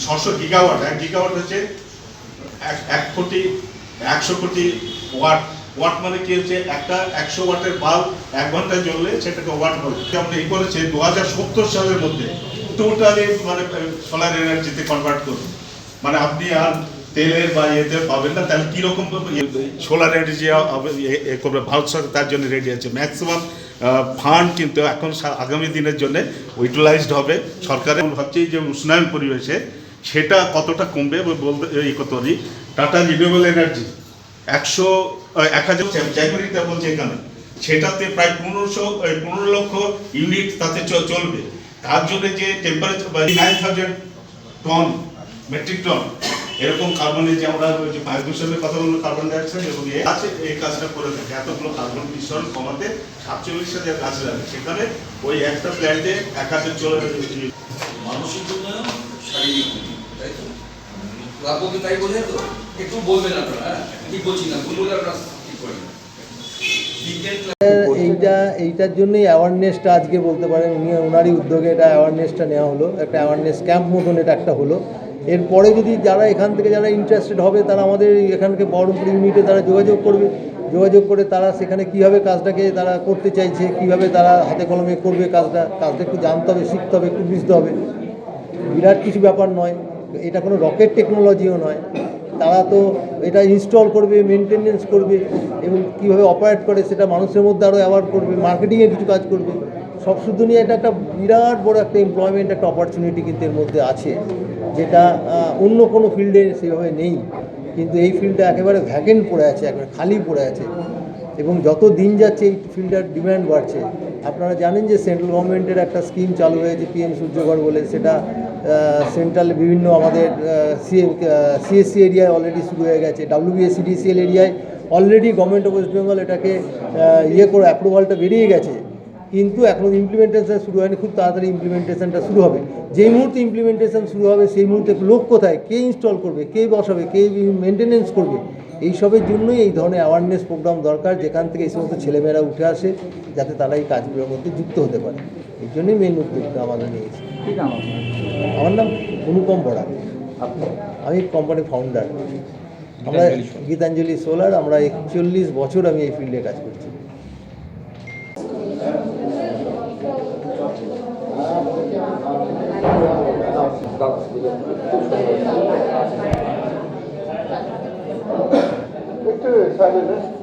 ছশো গিগাওয়াট এক গিগাওয়াট হচ্ছে এক- কোটি, একশো কোটি ওয়াট ওয়াট মানে কি হচ্ছে? একটা একশো ওয়াটের বাল্ব এক জ্বললে সেটাকে ওয়াট বলে। যেমন এই দু হাজার সত্তর সালের মধ্যে। টোটালি মানে সোলার এনার্জিতে কনভার্ট করবে মানে আপনি আর তেলের বা ইয়েতে পাবেন না, তাহলে কীরকম সোলার এনার্জি করবে, ভারত সরকার তার জন্য রেডি আছে। ম্যাক্সিমাম ফান্ড কিন্তু এখন আগামী দিনের জন্য ইউটিলাইজড হবে। সরকারের ভাবছি যে উষ্ণায়ন পরিবেশে সেটা কতটা কমবে বল- বলতে এই কত টাটা রিনিউয়েবল এনার্জি একশো এক হাজার জাইমারিটা বলছে এখানে, সেটাতে প্রায় পনেরোশো পনেরো লক্ষ ইউনিট তাতে চলবে। তার জন্য যে temperature nine thousand ton metric ton এরকম কার্বনের যে আমরা ওই যে বায়ু দূষণের কথা বলব কার্বন ডাইঅক্সাইড এবং এ আছে এই কাজটা করে থাকে। এতগুলো কার্বন নিঃসরণ কমাতে সাতচল্লিশ হাজার গাছ লাগে। সেখানে ওই একটা প্ল্যান্টে এক হাজার চলে মানসিক উন্নয়ন শারীরিক তাই তো? তাই বোঝেন তো? একটু বলবেন আপনারা হ্যাঁ? ঠিক বলছি না? আপনারা ঠিক করেন? এইটা এইটার জন্যই অ্যাওয়ারনেসটা আজকে বলতে পারেন উনি ওনারই উদ্যোগে এটা অ্যাওয়ারনেসটা নেওয়া হলো। একটা অ্যাওয়ারনেস ক্যাম্প মতন এটা একটা হলো। এরপরে যদি যারা এখান থেকে যারা ইন্টারেস্টেড হবে, তারা আমাদের এখানকে বহরমপুর ইউনিটে তারা যোগাযোগ করবে। যোগাযোগ করে তারা সেখানে কীভাবে কাজটাকে তারা করতে চাইছে, কীভাবে তারা হাতে কলমে করবে কাজটা কাজটা একটু জানতে হবে, শিখতে হবে, একটু বুঝতে হবে। বিরাট কিছু ব্যাপার নয়, এটা কোনো রকেট টেকনোলজিও নয়। তারা তো এটা ইনস্টল করবে মেনটেনেন্স করবে এবং কীভাবে অপারেট করে সেটা মানুষের মধ্যে আরও অ্যাওয়ার্ড করবে মার্কেটিংয়ে কিছু কাজ করবে। সব শুধু নিয়ে এটা একটা বিরাট বড় একটা এমপ্লয়মেন্ট একটা অপরচুনিটি কিন্তু এর মধ্যে আছে, যেটা অন্য কোনো ফিল্ডে সেভাবে নেই। কিন্তু এই ফিল্ডটা একেবারে ভ্যাকেন্ট পড়ে আছে, একেবারে খালি পড়ে আছে। এবং যত দিন যাচ্ছে এই ফিল্ডের ডিমান্ড বাড়ছে, আপনারা জানেন যে সেন্ট্রাল গভর্নমেন্টের একটা স্কিম চালু হয়েছে পিএম সূর্যঘর বলে, সেটা সেন্ট্রাল বিভিন্ন আমাদের সিএসসি এরিয়ায় অলরেডি শুরু হয়ে গেছে ডাব্লিউবিএসিডিসিএল এরিয়ায় already government of West Bengal এটাকে ইয়ে করে অ্যাপ্রুভালটা বেরিয়ে গেছে। কিন্তু এখনও ইমপ্লিমেন্টেশন শুরু হয়নি খুব তাড়াতাড়ি ইমপ্লিমেন্টেশনটা শুরু হবে। যেই মুহূর্তে ইমপ্লিমেন্টেশন শুরু হবে সেই মুহূর্তে লোক কোথায় কে ইনস্টল করবে কে বসাবে কে মেনটেনেন্স করবে এইসবের জন্যই এই ধরনের অ্যাওয়ারনেস প্রোগ্রাম দরকার যেখান থেকে এই সমস্ত ছেলেমেয়েরা উঠে আসে যাতে তারা এই কাজগুলোর মধ্যে যুক্ত হতে পারে। এই জন্যই মেন উদ্যোগটা আমাদের নিয়েছি। ঠিক আছে আমার নাম অনুপম বড়া। আমি কোম্পানি ফাউন্ডার আমরা গীতাঞ্জলি সোলার আমরা একচল্লিশ বছর আমি এই ফিল্ডে কাজ করছি। একটু সাইলেন্ট